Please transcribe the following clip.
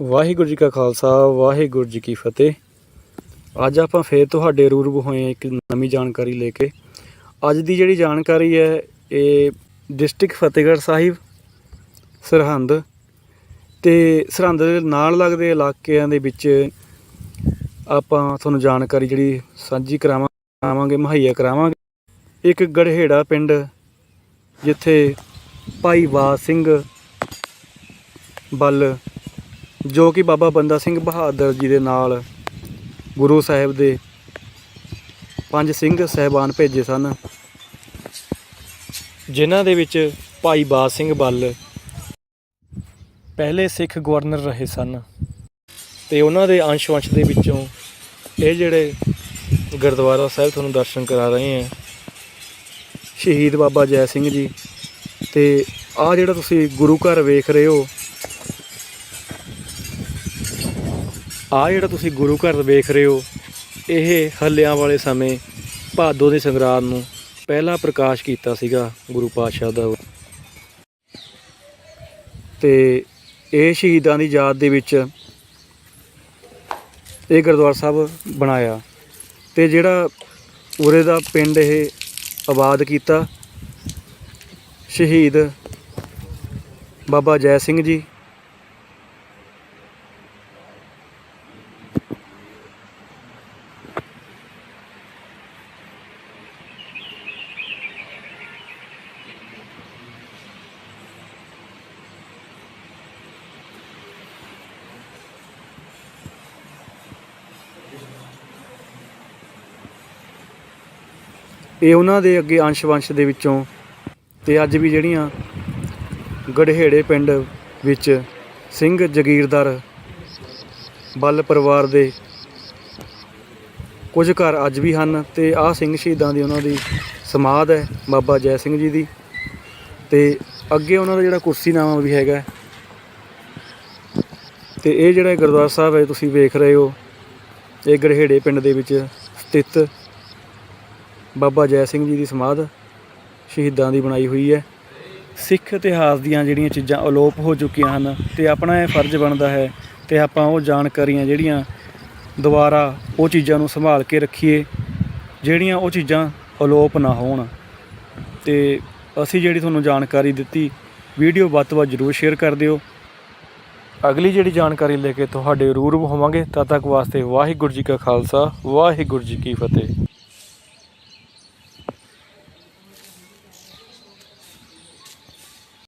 ਵਾਹਿਗੁਰੂ ਜੀ ਕਾ ਖਾਲਸਾ, ਵਾਹਿਗੁਰੂ ਜੀ ਕੀ ਫਤਿਹ। ਅੱਜ ਆਪਾਂ ਫੇਰ ਤੁਹਾਡੇ ਰੂਬਰੂ ਹੋਏ ਇੱਕ ਨਵੀਂ ਜਾਣਕਾਰੀ ਲੈ ਕੇ। ਅੱਜ ਦੀ ਜਿਹੜੀ ਜਾਣਕਾਰੀ ਹੈ, ਇਹ ਡਿਸਟ੍ਰਿਕਟ ਫਤਿਹਗੜ੍ਹ ਸਾਹਿਬ, ਸਰਹੰਦ ਤੇ ਸਰਹੰਦ ਦੇ ਨਾਲ ਲੱਗਦੇ ਇਲਾਕਿਆਂ ਦੇ ਵਿੱਚ ਆਪਾਂ ਤੁਹਾਨੂੰ ਜਾਣਕਾਰੀ ਜਿਹੜੀ ਸਾਂਝੀ ਕਰਾਵਾਂ- ਕਰਾਵਾਂਗੇ, ਮੁਹੱਈਆ ਕਰਾਵਾਂਗੇ। ਇੱਕ ਗੜਹੇੜਾ ਪਿੰਡ, ਜਿੱਥੇ ਭਾਈ ਬਾਦ ਸਿੰਘ ਬੱਲ ਜੋ ਕਿ ਬਾਬਾ ਬੰਦਾ ਸਿੰਘ ਬਹਾਦਰ ਜੀ ਦੇ ਨਾਲ ਗੁਰੂ ਸਾਹਿਬ ਦੇ ਪੰਜ ਸਿੰਘ ਸਹਿਬਾਨ ਭੇਜੇ ਸਨ, ਜਿਨ੍ਹਾਂ ਦੇ ਵਿੱਚ ਭਾਈ ਬਾਜ ਸਿੰਘ ਬੱਲ ਪਹਿਲੇ ਸਿੱਖ ਗਵਰਨਰ ਰਹੇ ਸਨ ਤੇ ਉਹਨਾਂ ਦੇ ਅੰਸ਼ ਵੰਸ਼ ਦੇ ਵਿੱਚੋਂ ਇਹ ਜਿਹੜੇ ਗੁਰਦੁਆਰਾ ਸਾਹਿਬ ਤੁਹਾਨੂੰ ਦਰਸ਼ਨ ਕਰਾ ਰਹੇ ਹਾਂ। ਸ਼ਹੀਦ ਬਾਬਾ ਜੈ ਸਿੰਘ ਜੀ ਤੇ ਆ ਜਿਹੜਾ ਤੁਸੀਂ ਗੁਰੂ ਘਰ ਵੇਖ ਰਹੇ ਹੋ ਆ ਜਿਹੜਾ ਤੁਸੀਂ ਗੁਰੂ ਘਰ ਵੇਖ ਰਹੇ ਹੋ, ਇਹ ਹੱਲਿਆਂ ਵਾਲੇ ਸਮੇਂ ਭਾਦੋ ਦੇ ਸੰਗਰਾਮ ਨੂੰ ਪਹਿਲਾ ਪ੍ਰਕਾਸ਼ ਕੀਤਾ ਸੀਗਾ ਗੁਰੂ ਪਾਤਸ਼ਾਹ ਦਾ। ਤੇ ਇਹ ਸ਼ਹੀਦਾਂ ਦੀ ਯਾਦ ਦੇ ਵਿੱਚ ਇਹ ਗੁਰਦੁਆਰਾ ਸਾਹਿਬ ਬਣਾਇਆ ਤੇ ਜਿਹੜਾ ਉਰੇ ਦਾ ਪਿੰਡ ਇਹ ਆਬਾਦ ਕੀਤਾ, ਸ਼ਹੀਦ ਬਾਬਾ ਜੈ ਸਿੰਘ ਜੀ ਇਹ ਉਹਨਾਂ ਦੇ ਅੱਗੇ ਅੰਸ਼ ਵੰਸ਼ ਦੇ ਵਿੱਚੋਂ ਤੇ ਅੱਜ ਵੀ ਜਿਹੜੀਆਂ ਗੜਹੇੜੇ ਪਿੰਡ ਵਿੱਚ ਸਿੰਘ ਜਗੀਰਦਾਰ ਬੱਲ ਪਰਿਵਾਰ ਦੇ ਕੁਝ ਘਰ ਅੱਜ ਵੀ ਹਨ ਤੇ ਆਹ ਸਿੰਘ ਸ਼ਹੀਦਾਂ ਦੀ ਉਹਨਾਂ ਦੀ ਸਮਾਧ ਹੈ ਬਾਬਾ ਜੈ ਸਿੰਘ ਜੀ ਦੀ ਤੇ ਅੱਗੇ ਉਹਨਾਂ ਦਾ ਜਿਹੜਾ ਕੁਰਸੀਨਾਮਾ ਵੀ ਹੈਗਾ ਹੈ। ਤੇ ਇਹ ਜਿਹੜਾ ਗੁਰਦੁਆਰਾ ਸਾਹਿਬ ਹੈ, ਤੁਸੀਂ ਵੇਖ ਰਹੇ ਹੋ, ਇਹ ਗੜਹੇੜੇ ਪਿੰਡ ਦੇ ਵਿੱਚ ਸਥਿਤ ਬਾਬਾ ਜੈ ਸਿੰਘ ਜੀ ਦੀ ਸਮਾਧ ਸ਼ਹੀਦਾਂ ਦੀ ਬਣਾਈ ਹੋਈ ਹੈ। ਸਿੱਖ ਇਤਿਹਾਸ ਦੀਆਂ ਜਿਹੜੀਆਂ ਚੀਜ਼ਾਂ ਅਲੋਪ ਹੋ ਚੁੱਕੀਆਂ ਹਨ ਤੇ ਆਪਣਾ ਇਹ ਫਰਜ਼ ਬਣਦਾ ਹੈ ਤੇ ਆਪਾਂ ਉਹ ਜਾਣਕਾਰੀਆਂ ਜਿਹੜੀਆਂ ਦੁਬਾਰਾ ਉਹ ਚੀਜ਼ਾਂ ਨੂੰ ਸੰਭਾਲ ਕੇ ਰੱਖੀਏ, ਜਿਹੜੀਆਂ ਉਹ ਚੀਜ਼ਾਂ ਅਲੋਪ ਨਾ ਹੋਣ। ਤੇ ਅਸੀਂ ਜਿਹੜੀ ਤੁਹਾਨੂੰ ਜਾਣਕਾਰੀ ਦਿੱਤੀ, ਵੀਡੀਓ ਵੱਧ ਤੋਂ ਵੱਧ ਜ਼ਰੂਰ ਸ਼ੇਅਰ ਕਰ ਦਿਓ। ਅਗਲੀ ਜਿਹੜੀ ਜਾਣਕਾਰੀ ਲੈ ਕੇ ਤੁਹਾਡੇ ਰੂਬਰੂ ਹੋਵਾਂਗੇ, ਤਦ ਤੱਕ ਵਾਸਤੇ ਵਾਹਿਗੁਰੂ ਜੀ ਕਾ ਖਾਲਸਾ, ਵਾਹਿਗੁਰੂ ਜੀ ਕੀ ਫਤਿਹ।